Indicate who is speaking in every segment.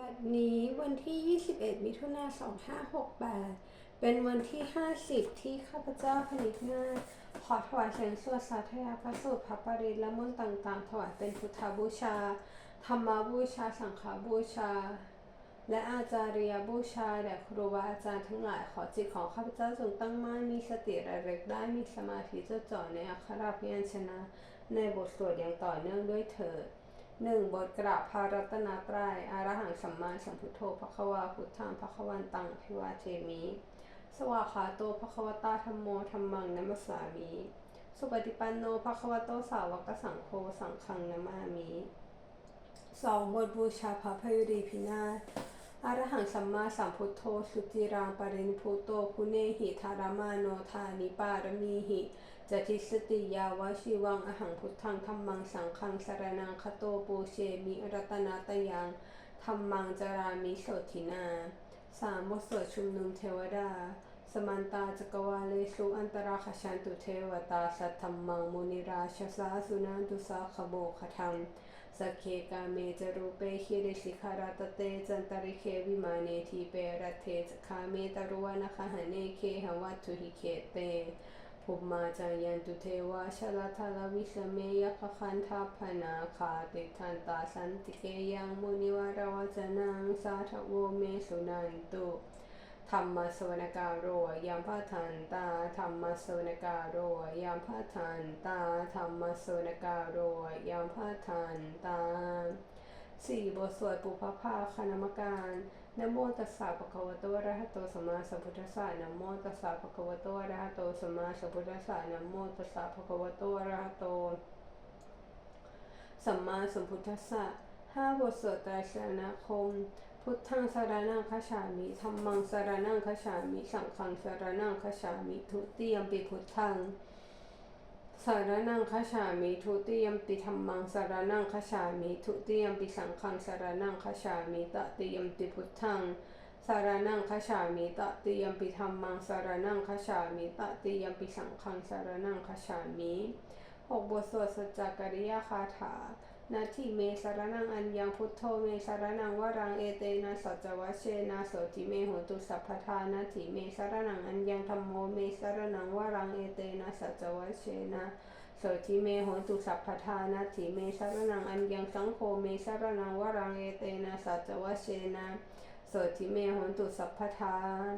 Speaker 1: บัดนี้วันที่ 21 มิถุนายน2568 เป็นวันที่ 50 ที่ข้าพเจ้าพนิกนาถขอถวายเสียงสวดสาธยายพระสูตรพระปริตและมนต์ต่างๆ ถวายเป็นพุทธบูชา ธรรมบูชา สังฆบูชา และอาจาริยบูชาแด่ครูบาอาจารย์ทั้งหลาย ขอจิตของข้าพเจ้าจงตั้งมั่นมีสติระลึกได้มีสมาธิจดจ่อในอักขระพยัญชนะ ในบทสวดอย่างต่อเนื่องด้วยเถิด หนึ่งบทกราบพระรัตนตรัยอารหังสัมมาสัมพุทโธภควาพุทธังภควันตังพิวาเทมิ สวาขาโตภควตาธรรมโมธรรมังนัมสามิสุปฏิปันโนภควโตสาวกสังโฆสังฆังนามามิสองบทบูชาพระพยุรีพินาศอรหังสัมมาสัมพุทโธ สุติรังปรินพุโตคุเนหิธารมาโนธานิปารมีหิ จติสติยาวชิวังอหังพุทธังธรรมังสังฆังสรนังคโตปูเชมิรัตนาตยังธรรมังจารามิโสทินาสามบทสวดชุมนุมเทวดา สมันตาจักรวาเลสุอันตราคชันตุเทวตาสัทธรรมังมุนิราชสาสุนันตุสาขโบขทังสกเคกาเมจรูเปหิริสิขาราตเตจันตริเควิมาเนทีเปรเทจคาเมตรุวนาคหเนเคหวัตุหิเคเต ภุมาจายันตุเทวาชลทาลวิสเมยคคันทัพนาคาติทันตาสันติเกยังมุนิวารวจนังสาทโวเมสุนันตุธรรมสวนการโรยามพระทันตาธรรมสวนการโรยามพระทันตาธรรมสวนการโรยามพระทันตาสี่บทสวดปุพพาคณมการ นะโมตัสสะภะคะวะโตอะระหะโตสัมมาสัมพุทธัสสะนะโมตัสสะภะคะวะโตอะระหะโตสัมมาสัมพุทธัสสะนะโมตัสสะภะคะวะโตอะระหะโตสัมมาสัมพุทธัสสะห้าบทสวดไตรสรณคม พุทธังสารนังคฉามิธรรมังสารนังคฉามิ สังฆังสารนังคฉามิ ทุติยมปิพุทธัง สารนังคฉามิทุติยมปิธรรมังสารนังคฉามิทุติยมปิสังฆังสารนังคฉามิตติยมปิพุทธังสารนังคฉามิตติยมปิธรรมังสารนังคฉามิตติยมปิสังฆังสารนังคฉามิหกบทสวดสัจจกริยาคาถา นาทีเมสารนังอัญญังพุทโธเมสารนังวรังเอเตนะสัจวัชเชนะโสติเมหตุสัพพทานาทีเมสารนังอัญญังธรรมโมเมสารนังวรังเอเตนะสัจวัชเชนะโสติเมโหตุสัพพทานาทีเมสารนังอัญญังสังโฆเมสารนังวรังเอเตนะสัจวัชเชนะโสติเมโหตุสัพพทาน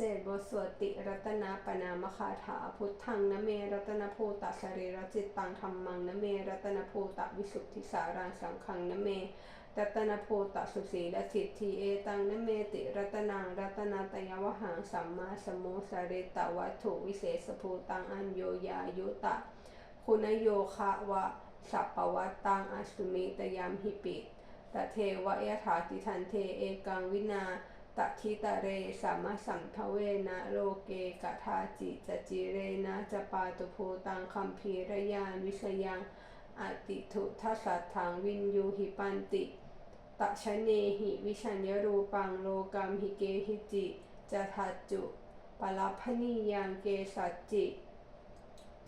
Speaker 1: เจ็ดบทสวดติรัตนาปนามคาถา พุทธังนเมรัตนภูตสรีรจิตตังธรรมังนเมรัตนภูตวิสุทธิสารังสังขังนเมรัตนภูตสุสีลสิทธิเอตังนเมติรัตนังรัตนาตยวหังสัมมาสมุสริตวัตถุวิเศษภูตังอัญโยยายุตะ คุณโยคะวะสัปปวัตตังอสุมิตยามหิปิตะเทวะยถาติทันเทเอกังวินา ตทิตะเรสัมมสัมภเวนะโลเกกะทาจิจจิเรนะจะปาตุภูตังคัมภีรยานวิสยังอติทุทัสสัทธังวินยูหิปันติตะชะเนหิวิชัญญรูปังโลกัมหิเกหิจิจะทัจจุปลัพนียังเกสัจจิ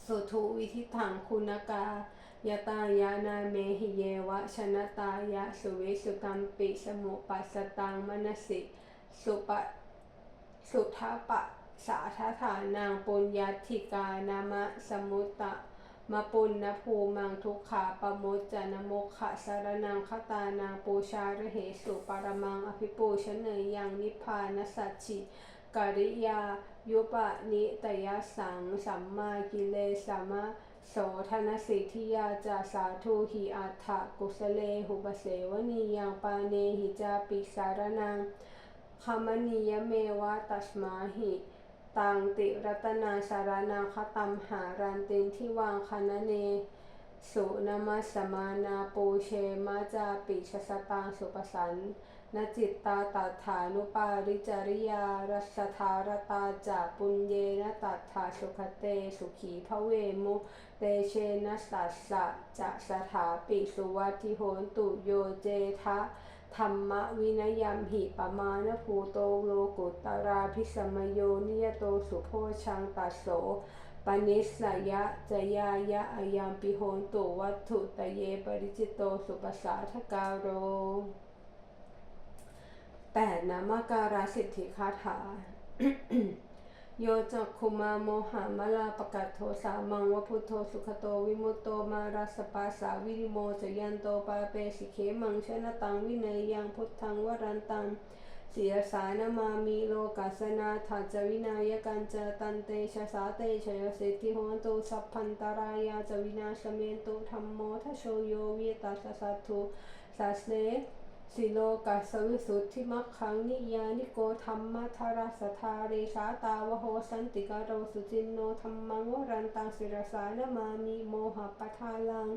Speaker 1: สุทุวิธิถังคุณกายตายานาเมหิเยวะชนะตายะสุวิสุกัมปิสมุปัสสตังมนสิ สุปะสุทาปะสาทฐานางปุญญาธิกานามะสมุตตะมะปุณณภูมังทุกขาปโมจจนโมขะสารนังคตานางปูชาระเหสุปรมังอภิปูชเนยยังนิพพานสัจฉิกริยายุปนิตยสังสัมมากิเลสัมะโสธนสิทธิยาจาสาธุหิอัฏฐกุสเลหุปเสวนียังปาเนหิจาปิสารนัง คามนียเมวะตัสมาหิตังติรัตนาสารนาคตัมหารันตินที่วางคณเน สุนมัสมานาปูเชมาจาปิชสตังสุปสันนจิตตาตัฐานุปาริจริยารัสธารตาจาปุญเยนตัฐาสุขเตสุขีพระเวมุเตเชนะสัสสะจะสถาปิสุวัติโหนตุโยเจทะ ธรรมวินยมหิปมาณภูโตโลกุตตราพิสมโยนิยโตสุโพชังตัสโสปนิสยะจยายะอายังปิโหนตุวัตถุตะเยปริจิตโตสุปสาทกาโร 8. นามาการาสิทธิคาถา โยจักคุมาโมหามลาปกัตโทสามังวพุทโธสุขโตวิมุตโตมาราสปาสาวิริโมจยันโตปาเปสิเขมังชนะตังวินัยยังพุทธังวรันตังเสียสายนามามีโลกัสนาทัจวินายกันจตันเตชะสาเตชยสิทธิโหนตุสัพพันตรายาจวินาสเมนตุธรรมโมทโชโยวิตัสสัตถุสัสเน สิโลกัสวิสุทธิมัคขังนิยานิโกธรรมทารสทาเรสาตาวโหสันติกาโรสุจินโนธรรมังวรันตังศิรสานามามิโมหะปทาลัง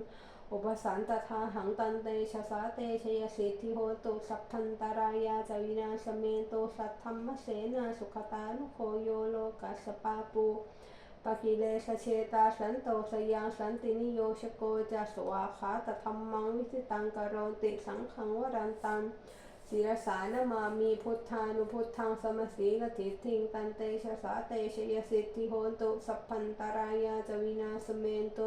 Speaker 1: อุปสันตทาหังตันเตชะสาเตชยสิทธิโหตุสัพพันตรายาจวินาสเมโตสัทธรรมเสนาสุขตานุโคโยโลกัสสปาปู ปกิเลสเชตาสันโตสยังสันตินิโยชโกจะสวาขาตธรรมังวิสิตังกโรติสังขังวรันตังศิรสานามามีพุทธานุพุทธังสมสีลทิทิงตันเตชะสาเตชยสิทธิโหตุสัพพันตารายาจวินาสเมนโต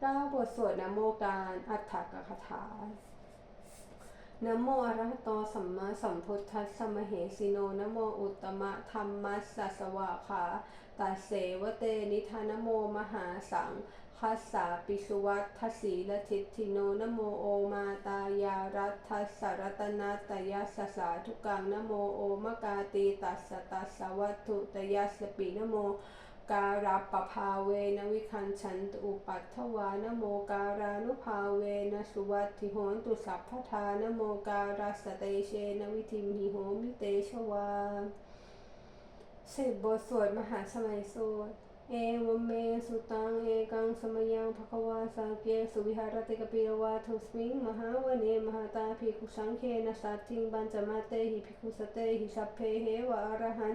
Speaker 1: เก้าบทสวดนโมการอัฏฐกคาถา นโมอรหะโตสัมมาสัมพุทธัสสะมเหสิโนนโมอุตตมะธรรมัสสะสวะขาตัสเสวเตนิธานโมมหาสังคัสสาปิสุวัตทสีลทิฏฐิโนนโมโอมาตายารัตทัสสรตนาตยัสสาธุกังนโมโอมกาตีตัสสตัสสวัตถุตยัสปินโม การาปภาเวนวิคันชันตุปัฏฐวานโมการานุภาเวนสุวัตถิโหนตุสัพพทานโมการาสเตเชนวิธิมหิโหมิเตชวาสิบบทสวดมหาสมัยสวดเอวเมสุตังเอกังสมยังภควาสังเกสุวิหารติกปิรวาทุสมิงมหาวเนมหาตาภิกขุสังเคนะสัตถิงบัญจมาเตหิภิกขุสเตหิสัพเพเหวะอรหัน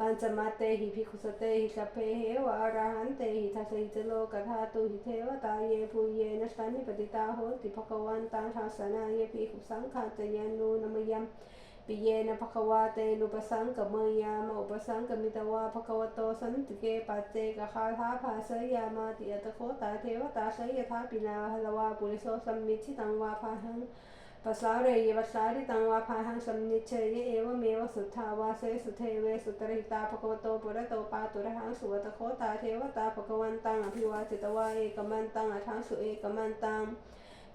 Speaker 1: โหติภควันตังทัสสนาตเตทะโหสิยังโคภควาสักเยสุวิหารติกปิรวาทุสมิงมหาวเนมหาตาภิกขุสังเคนะสัตถิงปัญจมาเต หิภิกขุสเต หิสัพเพเหวะอรหันเต หิทัสสหิจโลกธาตุหิเทวตาเยภูเยนะสันนิปติตาโหติภควันตังทัสนาเยภิกขุสังฆาจยานูนมยัมปิเยนะภควาเตนุปสังกเมยามะอุปสังกมิตวาภควโตสันติเกปัจเจกคาถาภาสยามาติยตโคตาเทวตาสยทาปินาหลวาปุริโสสัมมิชิตังวาภาหัง สุวัตโคตาเทวตาภควันตังอภิวาจิตวาเอกมันตังอัทังสุเอกมันตัง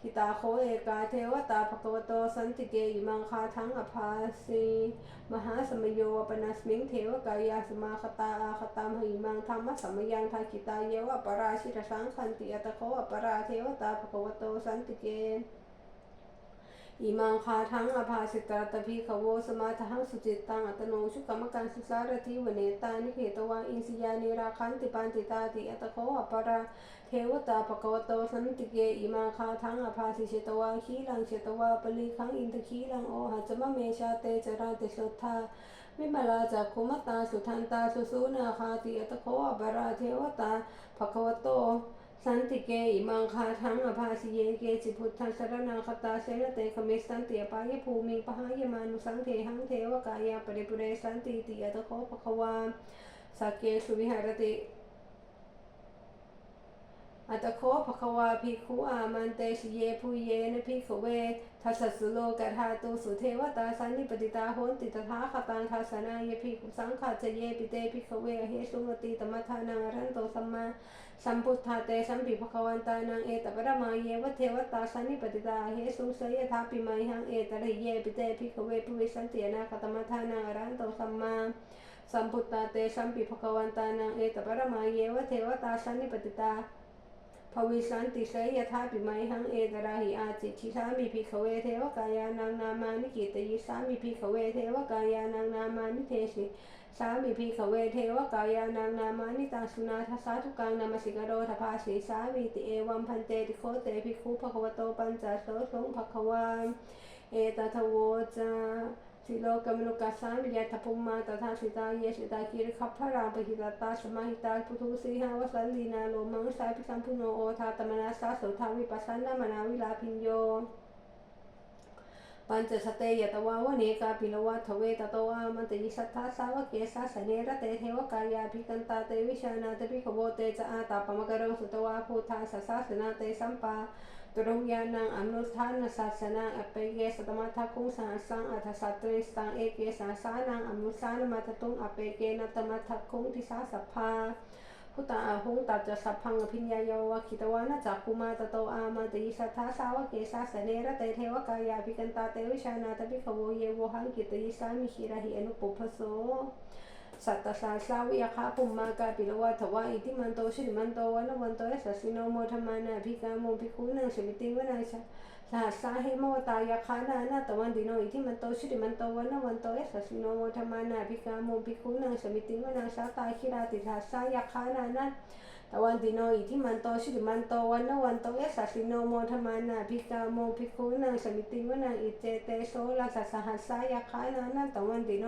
Speaker 1: ทิตาโคเอกาเทวตาภควโตสันติเกยิมังคาทังอภาสีมหาสมโยวปนัสมิงเทวกายาสมาคตาอาคตามหิมังธรรมสัมยังทากิตาเยวปราชิตสังคันติอัตโคอปราเทวตาภควโตสันติเก อิมังคาทังอภาสิตาตพีขโวสมาทังสุจิตตังอัตโนชุกรรมการสุสารทิวเนตานิเขตวาอินสิยานิราคันติปันติตาติอัตโคอปราเทวตาภควโตสันติเกอิมังคาทังอภาสิเชตวาขีลังเชตวาปลีขังอินทขีลังโอหัจมะเมชาเตจราติสุทธาวิมลาจักขุมตาสุทันตาสุสุนาคาติอัตโคอปราเทวตาภควโต สันติเกอิมังคาทังอภาสิเยเกจิพุทธังสรนังคตาเสนเตคเมสันติอปายภูมิงปหายมานุสังเทหังเทวกายาปริปุเรสันติติยตโคภควาสักเกสุวิหารติอัตโคภควาภิกขุอามันเตชเยภูเยนะภิกขเว ทัสสุโลกธาตุสุเทวตาสันนิปติตาโหนติตถาคตังทัสนายภิกขุสังฆาจเยปิเตภิกขเวเหสุงติตมัทธานังอรันโตสัมมาสัมพุทธาเตสัมปิภควันตานังเอตปรมาเยวเทวตาสันนิปติตาเหสุเสยทาปิมัยหังเอตระเยปิเตภิกขเวภวิสันติอนาคตมัทธานังอรันโตสัมมาสัมพุทธาเตสัมปิภควันตานังเอตปรมาเยวเทวตาสันนิปติตา ภวิสันติเสยทาปิไมหังเอกราหิอาจิตชิสามิภิกขเวเทวกายานังนามานิกิตยิสามิภิกขเวเทวกายานังนามานิเทสิสามิภิกขเวเทวกายานังนามานิตังสุนาทัสสาทุกังนามสิกโรทภาสีสามิติเอวัมพันเตติโคเตภิกขุภควโตปัญจโสสงภควาเอตทโวจา สิโลกมนุกัสสามิยาทพุมมาตถาสิตาเยสิตาคิริคัพพรามปหิตาตาสมาหิตาพุทุสีหาวสันลีนาโลมังสายพิสัมพุโนโอทาตมนาสาโสทาวิปัสสนามนาวิลาพิญโยปัญจสเตยตวาวเนกาปิลวัทเวตตอามันติสัทธาสาวเกสาสเนรเตเทวกายาภิกันตาเตวิชานาเตปิขโวเตจะอาตาปมกรงสุตวาภูธาสสาสนาเตสัมปา ตรุยานังอนุทานศาสนาอเปเกสตมัทคุงสาสังอัทสัตริสตังเอเกสาสานังอนุสานมัทตุงอเปเกนตมัทคุงทิสาสภาพุตตาอาหงตัดจะสัพพังอภิญญาโยวะคิตวานะจักคุมาตโตอามาติสัทธาสาวะเกสาสเนระเตเทวกายาภิกันตาเตวิชานาตปิขโวเยวหังกิตยิสามิหิระหิอนุปุพโส สัตตสาสาวิยคาภุมมากาปิลวัทวะอิติมันโตชิริมันโตวันวันโตเอสสิโนโมธมานาภิกาโมภิกขุนังสมิติวนาชาสหัสสาหิโมตายาคานานาตวันดิโนอิทิมันโตชิริมันโตวันวันโตเอสสิโนโมธมานาภิกาโมภิกขุนังสมิติวนาชาตาคิราติสหัสายาคานานาตวันดิโนอิทิมันโตชิริมันโตวันวันโตเอสสิโนโมธมานาภิกาโมภิกขุนังสมิติวนาอิเจเตโสลัสสหัสสายาคานานาตวันดิโน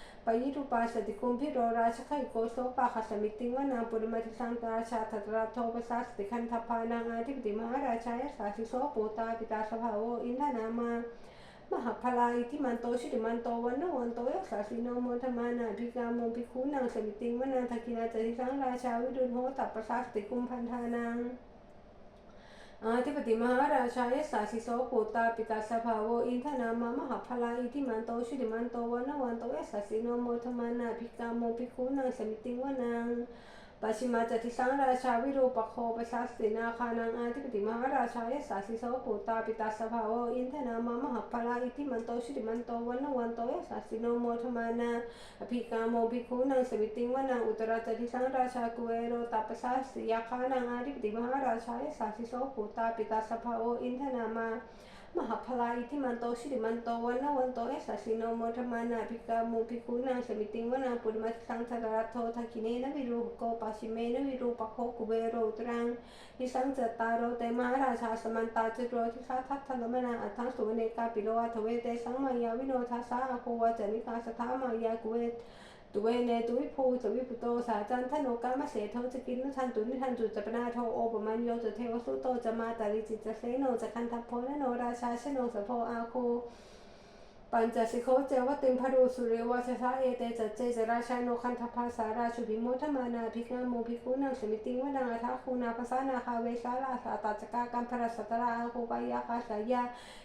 Speaker 1: มุภิกขุนังสมิติวนังเสามิตาปัญจสายาคานานาตวันติโนอิทิมันโตชิติมันโตวันนวันโตเอสสิโนโมธมานาภิกามุภิกขุนังสมิติวนังกุมพิโรราชไคโกเวปุลาสวินิเวสนางพิญโยนังสัตสหัสสังยาคานังปยิรุปาสติกุมพิโรราชไคโกโสปาคสมิติวนังปุริมาทิสังตราชาทัตราโทปสาสติคันทพานังอาทิปติมหาราชายสาสิโสปูตาปิตาสภาโวอินทนามามหาพลาอิทิมันโตชิริมันโตวันนวันโตยสาสิโนโมธมานาภิกาโมภิกขุนังสมิติงวนัทกินาจติสังราชาวิดุลโหตัปปสาสติกุมพันธานังอาธิ अधिपति महाराजा यशासी सौ पोता पिता सभा वो ईंधना मम फला इति मंतो श्रीमंतो वन वंतो यशासी नो मोथमाना भिकामो भिखुना समिति वनां าโวอินทนามามหาพลาอิทิมันโตชิริมันโตวันนวันโตยสาสิโนโมธมานาภิกาโมภิกขุนังสมิติวนังปัชิมาจติสังราชาวิรูปโคปสัสตินาคานังอาธิปติมหาราชายสาสิโสปูตาปิตาสภาโวอินทนามามหพลาอิทิมันโตชิริมันโตวันนวันโตยสาสิโนโมธมานาอภิกาโมภิกขุนังสมิติวนังอุตราจติสังราชากุเวโรตัปปสาสยาคานังอาริปติมหาราชายสาสิโสภูตาปิตาสภาโออินทนามา มหาพลาอิทิมันโตชิริมันโตวันนวันโตเอสสิโนโมธมานาภิกาโมภิกุนังสมิติงวนังปุริมัสสังสารโททักิเนนวิรูปโกปัชิเมนวิรูปโคกุเวโรตรังทิสังจตารโรเตมหาราชาสมันตาจโรทิสาทัตถลมนาอัฏฐังสุวเนกาปิโลวัทเวเตสังมายาวิโนทัสสะอาโควาจนิกาสถามายากุเว ตุเวเนตุวิภูจวิปุโตสาจันทโนกามาเสเทจะกินนุทันตุนิทันจุจะปนาโทโอปมันโยจะเทวสุโตจะมาตาริจิตจะเสโนจะคันทัพโพนโนราชาชโนสโพอาโค ปัญจสิโคเจวติมพรูสุเรวาชะเอเตจัจเจจราชาโนคันทภาสาราชุบิโมทมานาภิกนาโมภิกุนังสมิติวนังอัทาคูนาภาษานาคาเวสาลาสาตาจกากัมพรสัตราอาคูปายาคาสายา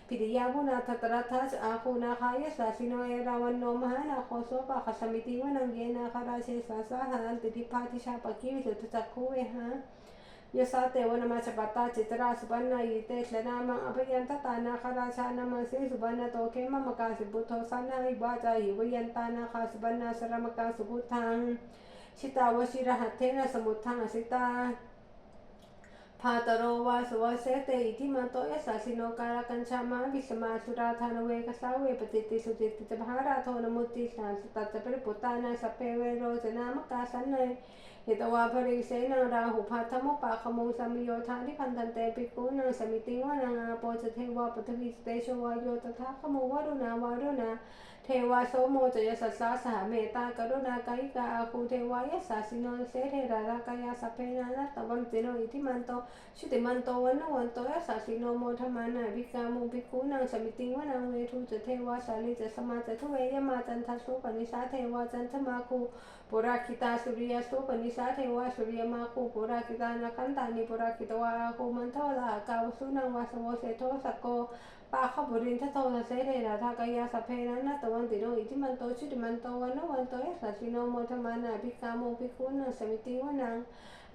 Speaker 1: ปิริยาบุนาทัตระทัสอาคูนาคายสาสิโนเอราวันโนมหานาโคโสปะคสมิติวนังเยนาคาราเชสาสาหันติทิพาทิชาปกิวิสุทจักคูเวหะ ยสาเตวนามาชปตาจิตราสุปันนาอิเตชนามังอภยันตตานาคาราชานามังสิสุบรรณาโตเคมมกาสิบุโทสานาอิบาจาหิวยันตานาคาสุบรรณาสรมกาสุบุทังชิตาวชิรหัตเทนะสมุทังอสิตาพาตโรวาสวเสเตอิทิมาโตยสาสิโนการกัญชามาวิสมาสุราธานเวกสาเวปติติสุติติจภาราโทนมุติสานสตัตจะเปริปุตานาสเพเวโรจนามกาสันเนย หตวาภริเสนาราหุพัทธมุปะขโมสมิโยธาที่พันธันเตปิกุนังสมิติวานังอาโปจเทวาปทวิสเตชวายโยตถาขโมวารุณาวารุณา เทวาโสโมจยสัสสาสหเมตากรุณากายิกาอาคูเทวายสาสิโนเสเทรารากายาสเพนานัตวังติโนอิทิมันโตชุติมันโตวันนวันโตยสาสิโนโมธมานาภิกามุภิกุนังสมิติวนังเวทุจเทวาสาลิจสมาจทุเวยมาจันทสุปนิสาเทวาจันทมาคูปุราคิตาสุริยสุปนิสาเทวาสุริยมาคูปุราคิตานาคันตานิปุราคิตวาอาคูมันโทลากาวสุนังวาสโวเสโทสโก ปาขบุรินทโทสเสเทระทากายาสเพนันนตวันติโนอิทิมันโตชุติมันโตวัน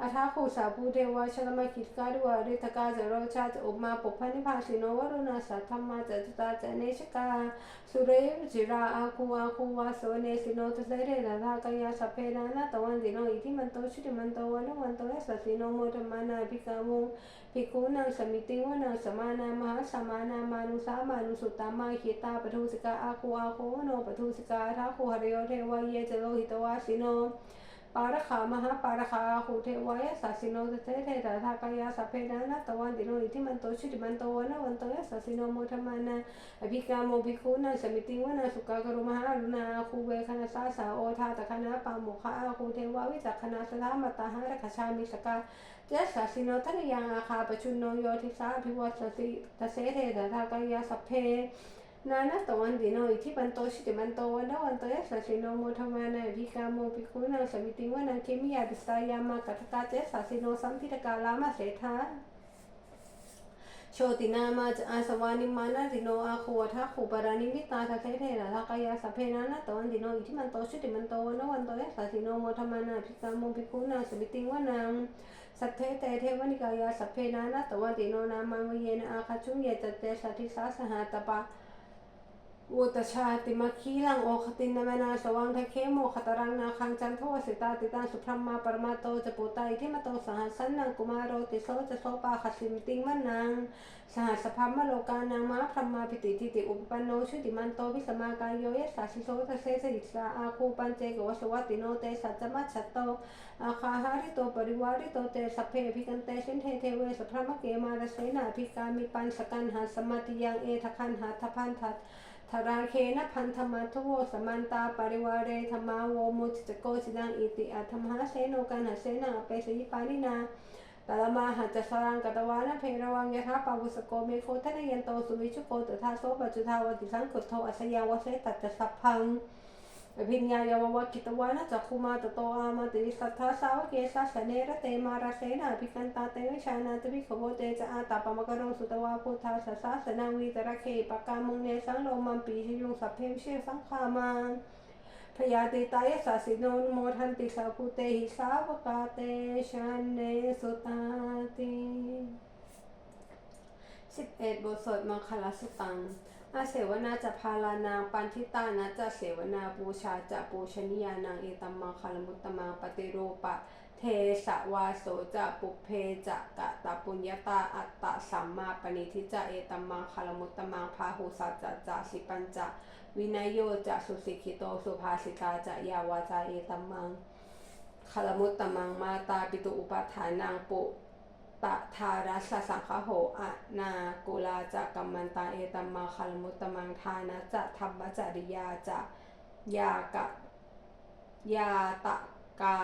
Speaker 1: นวันโตยสัสสิโนโมธมานาโคสาภูเทวาชลมาคิดกาดวาริทกาจโรชาจอุมาปุพพนิพาสิโนวรุณาสัทธรรมาจตตาจเนชกาสุเรจิราอาคูอาคูวาโสเนสิโนตเสเรนาทากายาสเพนานาตวันดิโนอิทิมันโตชุติมันโตวันวันโตยสัสสิโนโมธรรมานาภิกามุงภิกขุนังสมิติวนังสมานามหาสมานามานุสามานุสุตตามาหิตาปทุสิกาอาคูอาคูโนปทุสิกาทัคูหริโยเทวายเยจโลหิตวาสิโน ปาระขามหาปาระขาหูเทวายสัสสิโนเตเทเทตถากายาสัพเพนานาตวันติโนอิทิมันโตชุติมันโตวันวันโตยสัสสิโนโมทมานาอภิกาโมภิกขุนาสมิติวนาสุกากรุมหาอรุณาคูเวคณาสาสาโอทาตคณาปาโมคาอาคูเทวาวิจักคณาสถามตาหารคชามิสกาเจสัสสิโนทันยังอาคาปชุนโนโยทิสาภิวัสสิตเสเทตถากายาสัพเพนานาตวันดิโนอิทิปันโตชิติมันโตวันดวันโตยัสสะทากายาดิสายามากัตกาเจ สัสสิโนสัมพิตกาลามาเสธาโชตินามาจอาสวานิมานาดิโนอาโควทาคูปารานิมิตาทะเทเทระทากายาสเพนานาตวันดิโนอิทิมันโตชิติมันโตวันวันโตยัสสะสิโนโมทมานาวิกาโมปิคุนาสมิติวานาสัทเทเตเทวนิกายาสเพนานาตวันดิโนนามาเยนอาคาชุงเยตเตสัทธิสาสหาตปะ อุตชาติมาคีลังโอคตินนามนาสวังทะเคโมขตรังนาคังจันทวสิตาติตังสุพรมมาปรมาโตจะปุตตาอิทิมาโตสหัสันนังกุมารโรติโสจะโสปาขสิมติงมันนางสหัสพัมมโลกานังมาพรหมาปิติติติอุปปันโนชุติมันโตวิสมากายโยยสัสสิโสทะเสสิสาอาคูปันเจกวสวัติโนเตสัจจมัชตโตอาคาหาริโตปริวาริโตเตสัพเพพิกันเตสินเทเทเวสพรมเกมารเสนาภิกามิปันสกันหาสมาติยังเอทคันหาทพันทัต ทราเคนะพันธมาทโวสมันตาปริวาเรธรรมาโวมุจิตโกสิดังอิติอัธมหาเสโนกันหาเสนาเปสยิปานินาตาลมาหัจสรังกตวานะเพระวังยะทาปาวุสโกเมโคทะนยันโตสุวิชุโกตถาโสปัจจุทาวติสังขุโทอัสยาวเสตัจสัพพัง อภิญญายาววกิตวานะจักขุมาตโตอามาติสัทธาสาวเกสาสเนระเตมาราเสนาภิกันตาเตวิชานาตวิขโวเตจะอาตาปมกโรสุตวาพุทธาสสาสนาวีตระเคปกามุงเนสังโลมัมปีชิยุงสัพเพวิเชสังขามาพยาติตายสัสิโนโมทันติสาภูเตหิสาวกาเตชันเนสุตาติสิบเอ็ดบทสวดมังคลสุตัง อาเสวนาจะพาลานางปันทิตานะจะเสวนาบูชาจะปูชนียานางเอตัมมังคลมุตตมังปฏิรูปะ เทสะวาโสจะปุเพจะกะตะปุญญาตาอัตตะสัมมาปณิทิจะเอตัมมังคลมุตตมังพาหุสัจจะจะสิปัญจะวินัยโยจะสุสิกิโตสุภาสิตาจะยาวาจาเอตัมมังคลมุตตมังมาตาปิตุอุปาทานังปุ ตะทารัสสังคโหอะนากุลาจะกัมมันตาเอตัมมาคลมุตตมังทานะจะธรรมจริยาจะยากะยาตะกา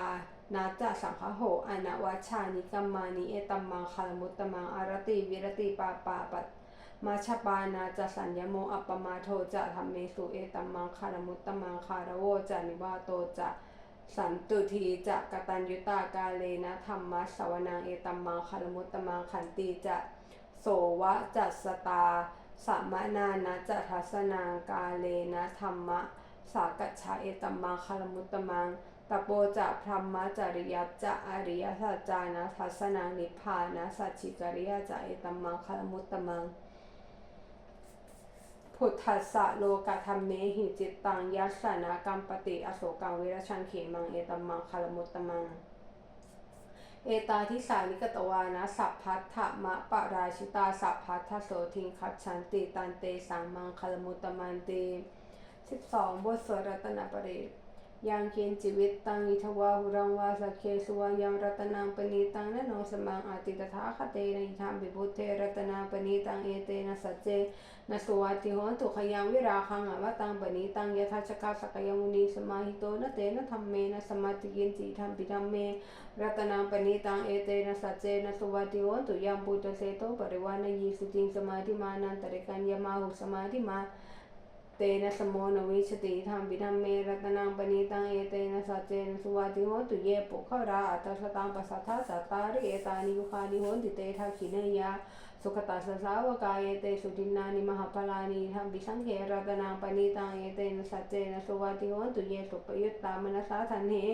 Speaker 1: นาจะสังคโหอนาวัชานิกัมมานิเอตัมมังคลมุตตมังอารติวิรติปาปาปัตมาชปานาจะสัญญโมอัปปมาโทจะธรรมเมสุเอตัมมังคลมุตตมังคารโวจะนิวาโตจะ สันตุทีจะกตัญยุตากาเลนะธรรมะสวนังเอตัมมังคารมุตตมังขันติจะโสวะจัสสตาสัมมนานะจะทัสนางกาเลนะธรรมะสากัจฉาเอตัมมังคารมุตตมังตโปจะพรหมจริยจะอริยสัจจานะทัสนานิพพานะสัจฉิจริยจะเอตัมมังคารมุตตมัง พุทธัสสะโลกธรรมเมหิจิตตังยัสสนากรรมปติอโศกังเวรชังเขมังเอตมังคารมุตตมัง เอตาทิสานิกตวานะสัพพัทธมะปะราชิตาสัพพัทธโสทิงคัจฉันติตันเตสังมังคารมุตตมันติ12บทสวดรัตนปริต ยังเคียนจิวิตตังอิทวาหุรังวาสักเคสุวายังรัตนังปณีตังนะโนสมังอาติตถาคเตนะอิธามบิบุเทรัตนาปณีตังเอเตนะสัจเจนะสวัติโหนตุขยังวิราคังอวตังปณีตังยถาชกาสกยมุนีสมาหิโตนะเตนะธรรมเมนะสมาติกินจิธรรมปิธรรมเมรัตนังปณีตังเอเตนะสัจเจนะสวัติโหนตุยังปุตเสโตปริวานะยีสุจิงสมาธิมานันตริกัญญมาหุสมาธิมา तेन समो न विशति थम विधम मे रतनां पनीतां एतेन सचेन सुवाति होन्तु ये पोखरा अथ सतां पसथा सतारि एतानि युखानि होन्ति तेथा खिनया सुखता ससावकायेते सुदिन्नानि महाफलानि इहं विसङ्गे रतनां पनीतां एतेन सचेन सुवाति होन्तु ये सुपयुक्ता मनसा धन्ये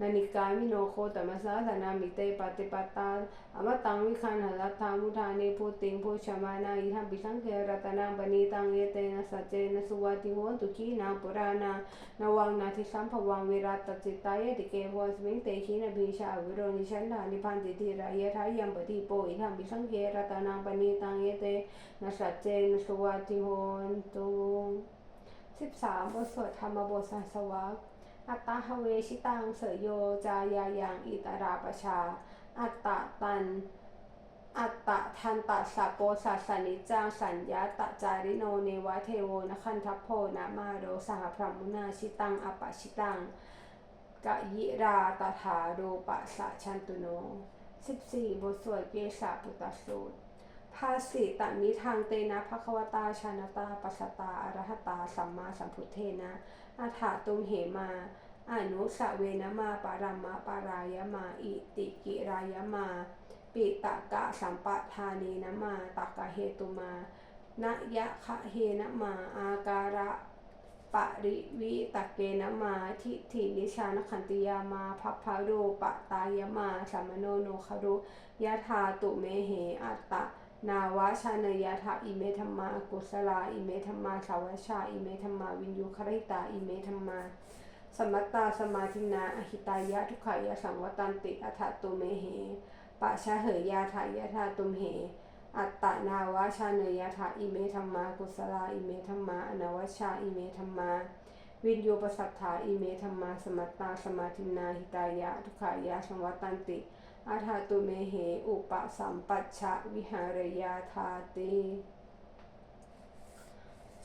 Speaker 1: นานิกามิโนโคตมัสสาสนามิเตปฏิปตาอมตังวิคันหลัตถามุทานิพุติงพุชมานาอิทัมปิสังเกรัตนังปณีตังเยเตนะสัจเจนะสุวัติโหตุขีนาปุรานานวังนาทิสัมภวังวิรัตจิตตายติเกวสมิงเตชินภิชาวิโรนิชันดานิพันติติรายทายัมปติโปอิทัมปิสังเกรตานังปณีตังเยเตนะสัจเจนะสุวัติโหตุสิบสามบทสวดธรรมบทสัสวะ อัตตาหเวชิตังเสยโยจายายังอิตราปชา อัตตะตัน อัตตะทันตะสะโปสัสสนิจังสัญญาตะจาริโนเนวะเทโวนคันทัพโพนามาโรสหพรมุนาชิตังอปปชิตังกะยิราตถาโรปะสะชันตุโน 14 บทสวดเกสาปุตตสูตรภาสิตมิทางเตนะภควตาชานตาปัสสตาอรหตาสัมมาสัมพุทเทนะ อาถาตุมเหมาอนุสเวนมาปารามะปารายมาอิติกิรายมา ปิตะกะสัมปทานีนะมาตักะเหตุมานะยะคะเฮนะมาอาการะปริวิตะเกนะมาทิฏฐินิชานขันติยามาพัพพะโรปะตายมาสัมมโนโนคารุยะธาตุเมเหอัตตะ นาวาชานยะทะอิเมธรรมากุศลาอิเมธรรมาสาวชาอิเมธรรมาวินยูคริตาอิเมธรรมา สมัตตาสมาธินาอหิตายะทุกขายะสังวตันติอัฏฐตุเมเหปะชะเหยยาทายะธาตุมเห อัตตนาวาชาเนยะทะอิเมธรรมากุศลาอิเมธรรมาอนาวชาอิเมธรรมาวินโยปสัทธาอิเมธรรมาสมัตตาสมาธินาหิตายะทุกขายะสังวตันติ อาทาตุเมเหอุปสัมปัชชะวิหารยาธาติ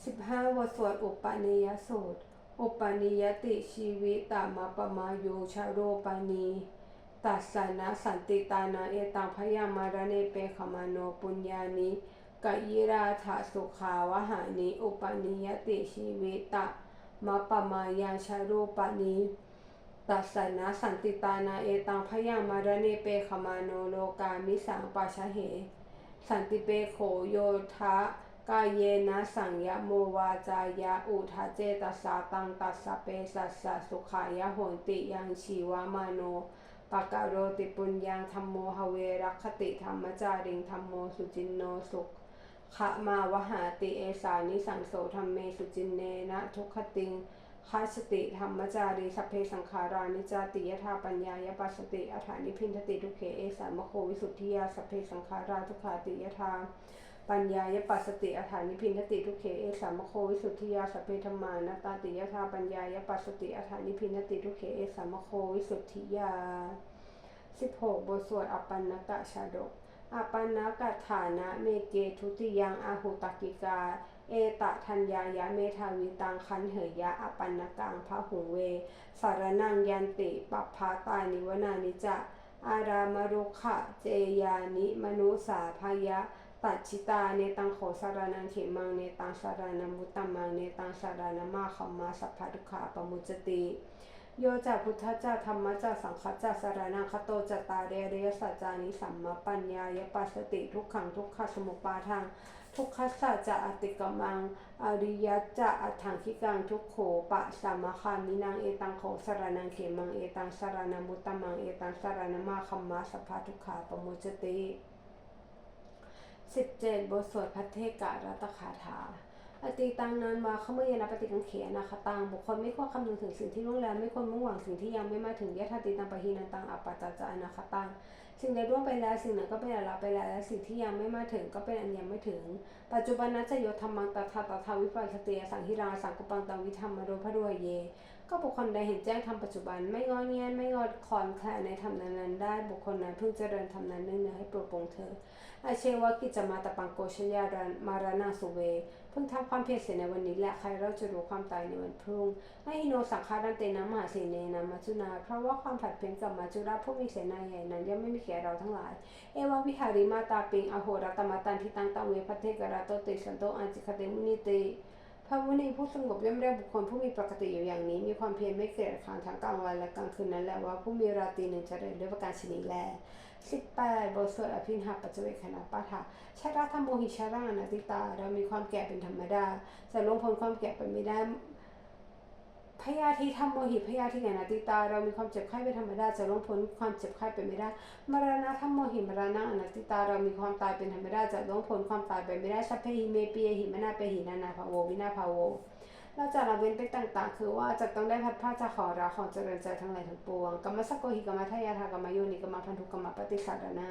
Speaker 1: สิบห้าบทสวดอุปนิยสูตร อุปนิยติชีวิตามะปมาโยชาโรปานีตัสสนะสันติตานาเอตังพยามารเนเปขมาโนปุญญานิกยิราถาสุขาวหานิอุปนิยติชีวิตะมะปมายาชารูปนี ตัสสนะสันติตานาเอตังพยามารเนเปขมาโนโลกามิสังปัชเห สันติเปโขโยทะกายเยนะสังยะโมวาจายะอุทาเจตัสสาตังตัสสะเปสัสสะสุขายะโหนติยังชีวามาโนปากาโรติปุญญังธรรมโมหเวรัคคติธรรมจาริงธรรมโมสุจินโนสุขะมาวหาติเอสานิสังโสธรรมเมสุจินเนนะทุกขติง คาสติธรรมจารีสัพเพสังขารานิจาติยธาปัญญายปัสสติอัฏฐานิพินทติทุเขเอสามโควิสุทธิยาสัพเพสังขาราทุขาติยธาปัญญายปัสสติอัฏฐานิพินทติทุเขเอสามโควิสุทธิยาสัพเพธรรมานตาติยธาปัญญายปัสสติอัฏฐานิพินทติทุเขเอสามโควิสุทธิยา16บทสวดอปปันนกะชาดกอปปันนกะฐานะเมเกทุติยังอาหุตกิกา เอตะทัญญายะเมทาวิตังคันเหยยะอปันนกังพระหุงเว สารนังยันติปัปพาตานิวนานิจะ อารามรุขะเจยานิมนุสาพยะตัดชิตาเนตังโขสารนังเขมังเนตังสารนัมุตตมังเนตังสารนามาขมาสัพพะทุขาปมุจติโยจะพุทธเจ้าธรรมเจ้าสังฆเจ้าสารนังคโตจตาเรเรยสัจจานิสัมมาปัญญายปัสสติทุกขังทุกขสมุปาทัง ทุกขสัจจะอติกมัง อริยจะอัฏฐังคิกังทุกโขปะสามคามินังเอตังโขสารนังเขมังเอตังสารนามุตตมังเอตังสารนามาคัมมาสัพพะทุกขาปมุจติ17บทสวดพัทเทการัตคาถาอติตังนันวาเขเมยนะปฏิกังเขนาคตังบุคคลไม่ควรคำนึงถึงสิ่งที่ล่วงแล้วไม่ควรมุ่งหวังสิ่งที่ยังไม่มาถึงยะธาติตังปะหีนันตังอัปปัจจจานาคตัง สิ่งใดล่วงไปแล้วสิ่งนั้นก็เป็นอันลาไปแล้วและสิ่งที่ยังไม่มาถึงก็เป็นอันยังไม่ถึง ปัจจุบันนัจจะโยธรรมังตถาตถาวิปัสสติยสังหิราสังกุปังตังวิธรรมโรพะดวยเย ก็บุคคลใดเห็นแจ้งธรรมปัจจุบัน ไม่งอเงียนไม่งอคอนแคลนในธรรมนั้น ได้ บุคคลนั้นเพิ่งเจริญธรรมนั้นเนื่องๆให้โปรดปร่งเธออาเชวะกิจมาตปังโกชยารันมารานาสุเว เพิ่งทำความเพียรเสร็จในวันนี้และใครเราจะรู้ความตายในวันพรุ่งไอหิโนสังฆารันเตนะมหาเสเนนะมัจจุนา เพราะว่าความผัดเพียนกับมัจจุราผู้มีเสนาใหญ่นั้นย่อมไม่มีแก่เราทั้งหลาย เอวะวิหาริมาตาปิงอโหรตมาตันทิตังตังเวพัเทกราโตเตสันโตอันจิคเตมุนิเต พระมุนีผู้สงบย่อมเรียกบุคคลผู้มีปกติอยู่อย่างนี้ มีความเพียรไม่เกลียดค้านทั้งกลางวันและกลางคืนนั้นแหละว่าผู้มีราตรีหนึ่งเจริญด้วยประการชนิดแล18บทสวดอภินหปัจเจเวคณะปาฐะชาราธรรมโมหิชารังอนัตติตา เรามีความแก่เป็นธรรมดาจะลงพ้นความแก่ไปไม่ได้ พยาธิธรรมโมหิพยาธิแห่นาติตา เรามีความเจ็บไข้เป็นธรรมดาจะล่วงพ้นความเจ็บไข้ไปไม่ได้ มรณะธรรมโมหิมรณะอนัตติตา เรามีความตายเป็นธรรมดาจะล่วงพ้นความตายไปไม่ได้สัพเพหิเมเปียหิมนาเปหินานาภาโววินาภาโวเราจะละเว้นไปต่าง ๆ คือว่าจะต้องได้พัดผ้าจากของเราของเจริญใจทั้งหลายทั้งปวงกรรมสกโกหิกรรมทายาทากรรมโยนิกรรมพันธุกรรมปฏิสัตนา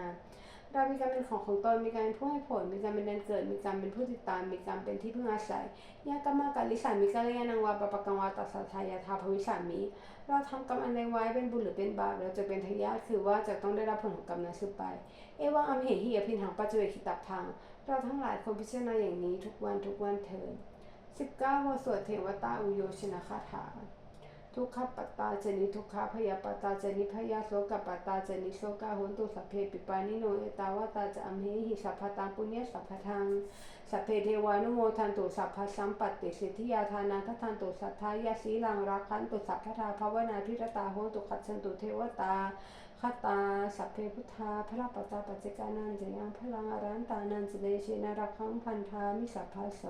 Speaker 1: เรามีการเป็นของของตน มีการเป็นผู้ให้ผล มีการเป็นแดนเกิด มีการเป็นผู้ติดตาม มีการเป็นที่พึ่งอาศัยยากรรมการลิสามิกาลยานังวาปปะกังวาตัสสะทายาทาภวิสามิ เราทำกรรมอันใดไว้เป็นบุญหรือเป็นบาป เราจะเป็นทายาทคือว่าจะต้องได้รับผลของกรรมนั้นสืบไป เอวังอัมเหหิอภินหังปัจเจเวคิตับพังเราทั้งหลายควรพิจารณาอย่างนี้ทุกวันทุกวันเถิดสิบเก้าบทสวดเทวตาอุโยชนะคาถา ทุกขปัตตาเจนิทุกขพยาปัตตาเจนิพยาโสกปัตตาเจนิโสกาหุนตุสัพเพปิปานิโนเอตาวตาจะอัมเหหิสัพพตังปุญญสัพพทังสัพเพเทวานุโมทันตุสัพพสัมปติสิทธิยาทานังทัทันตุสัทธายาสีลังรักขันตุสัพพทาภาวนาพิรตาโหตุขัดฉันตุเทวตาคตาสัพเพพุทธาพระปตาปัจจกานันจะยังพลังอรันตานันจะเดชนารักขังพันธามิสัพพโส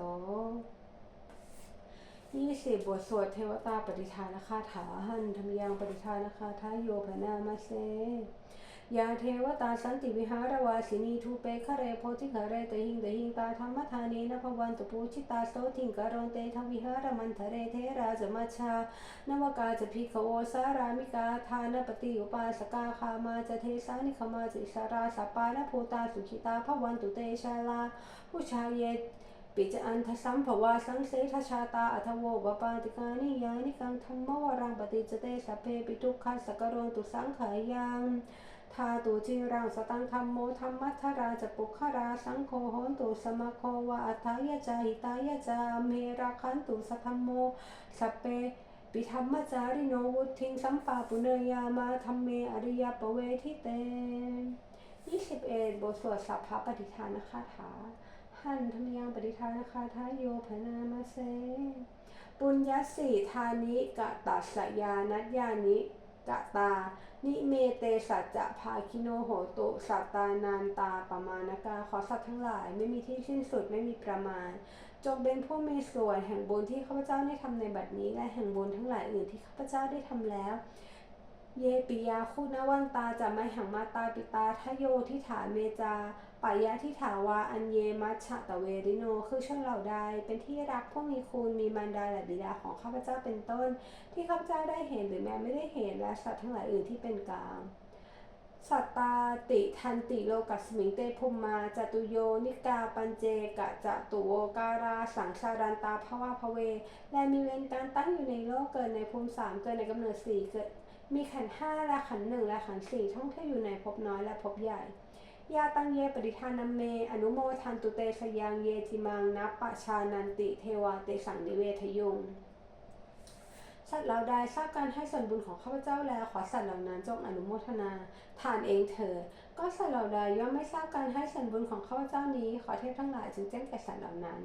Speaker 1: ยี่สิบบทสวดเทวตาปฏิทานคาถาหันธรรมยังปฏิทานคาถาโยพนามาเซยาเทวตาสันติวิหารวาสินีทูเปคะเรโพธิคะเรตหิงตหิงตาธรรมธานีนภวันตุปูชิตาโสทิงกรณเตทวิหารมันทะเรเทราจมัชชานวกาจะพิขโวสารามิกาทานปฏิอุปาสกาคามาจะเทสานิขมาจิสาราสัปปานภูตาสุขิตาภวันตุเตชาลาผู้ชายเย ปิจอันทสัมภวาสังเสทชาตาอัทโวบปาติกานิยานิกังธรรมวรังปฏิจเตสเพปิทุกขัสกโรนตุสังขายังทาตุจิรังสตังธรรมโมธรรมัทราจปุคราสังโฆโหนตุสมะโควาอัฏฐายจาหิตายะจาเมราคันตุสัทธรรมโมสเพปิธรรมจาริโนวุทิงสัมปาปุเนยามาธรรมเมอริยปเวทิเตยี่สิบเอ็ดบทสวดสัพพปฏิทานคาถา หันธรรมยังปฏิทานคาทายโยพนามาเซ ปุญญสีทานิกะตัสยานัญญานิกะตา นิเมเตสัจจะภาคิโนโหตุสัตตานานตาปมาณกาขอสัตว์ทั้งหลายไม่มีที่สิ้นสุดไม่มีประมาณ จงเป็นผู้มีส่วนแห่งบุญที่ข้าพเจ้าได้ทำในบัดนี้และแห่งบุญทั้งหลายอื่นที่ข้าพเจ้าได้ทำแล้วเยปิยาคุณวันตาจะไม่หังมาตาปิตาทโยทิฐานเมจา ปายะทิถาวาอันเยมัชะตะเวริโน คือชนเหล่าใด เป็นที่รักผู้มีคุณมีมารดาและบิดาของข้าพเจ้าเป็นต้น ที่ข้าพเจ้าได้เห็นหรือแม้ไม่ได้เห็นและสัตว์ทั้งหลายอื่นที่เป็นกลางสัตตาติทันติโลกัสมิงเตภุมมาจตุโยนิกาปัญเจกะจตุโวการาสังสารันตาภวะพเว และมีเวรการตั้งอยู่ในโลกเกิดในภูมิสามเกิดในกำเนิดสี่เกิดมีขันห้าและขันหนึ่งและขันสี่ท่องเที่ยวอยู่ในภพน้อยและภพใหญ่ ยาตังเยปริธานัมเม อนุโมทันตุเตชยังเยจิมังนัปปะชานันติเทวาเตสังนิเวทยุงสัตว์เหล่าใดทราบการให้ส่วนบุญของข้าพเจ้าแล้วขอสัตว์เหล่านั้นจงอนุโมทนาทานเองเถิดก็สัตว์เหล่าใดย่อมไม่ทราบการให้ส่วนบุญของข้าพเจ้านี้ ขอเทพทั้งหลายจึงแจ้งแก่สัตว์เหล่านั้น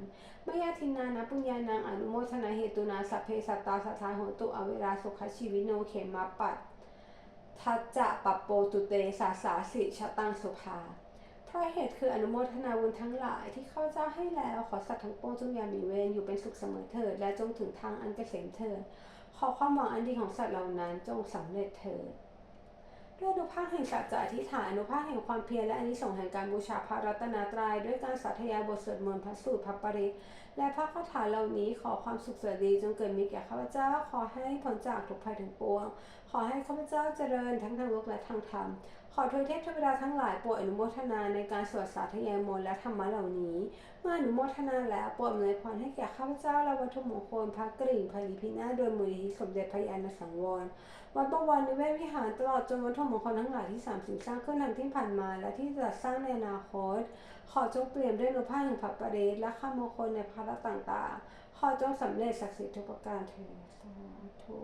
Speaker 1: มยาทินานะปุญญานังอนุโมทนาเหตุนาสัพเพสัตตาสัทธาโหตุอเวราสุขชีวิโนเขมาปัต ทัจจะปัปโปตุเตสาสาสิชะตังสุภาเพราะเหตุคืออนุโมทนาบุญทั้งหลายที่ข้าเจ้าให้แล้วขอสัตว์ทั้งปวงจงอย่ามีเวรอยู่เป็นสุขเสมอเถิดและจงถึงทางอันเกษมเถิดขอความหวังอันดีของสัตว์เหล่านั้นจงสำเร็จเถิด ด้วยอนุภาคแห่งสัจจะอธิษฐานอนุภาคแห่งความเพียรและอานิสงส์แห่งการบูชาพระรัตนตรัยด้วยการสาธยายบทสวดมนต์พระสูตรพระปริและพระคาถาเหล่านี้ขอความสุขสดีจงเกิดมีแก่ข้าพเจ้าขอให้พ้นจากทุกภัยทั้งปวง ขอให้ข้าพเจ้าเจริญทั้งทางโลกและทางธรรม ขอทวยเทพเทวดาทั้งหลายโปรดอนุโมทนาในการสวดสาธยายมนต์และธรรมะเหล่านี้ เมื่ออนุโมทนาแล้วโปรดอำนวยพรให้แก่ข้าพเจ้าและวัตถุมงคลพระกริ่งพระลีพินาศโดยมือที่สมเด็จพระยาณสังวร วัดประวันนิเวศวิหารตลอดจนวัตถุมงคลทั้งหลายที่สามสิ่งสร้างขึ้นทางที่ผ่านมาและที่จะสร้างในอนาคต ขอจงเปลี่ยนด้วยรูปภาพแห่งพระปริตและข้ามงคลในพระต่างๆ ขอจงสำเร็จศักดิ์สิทธิ์ทุกประการเถิดสาธุ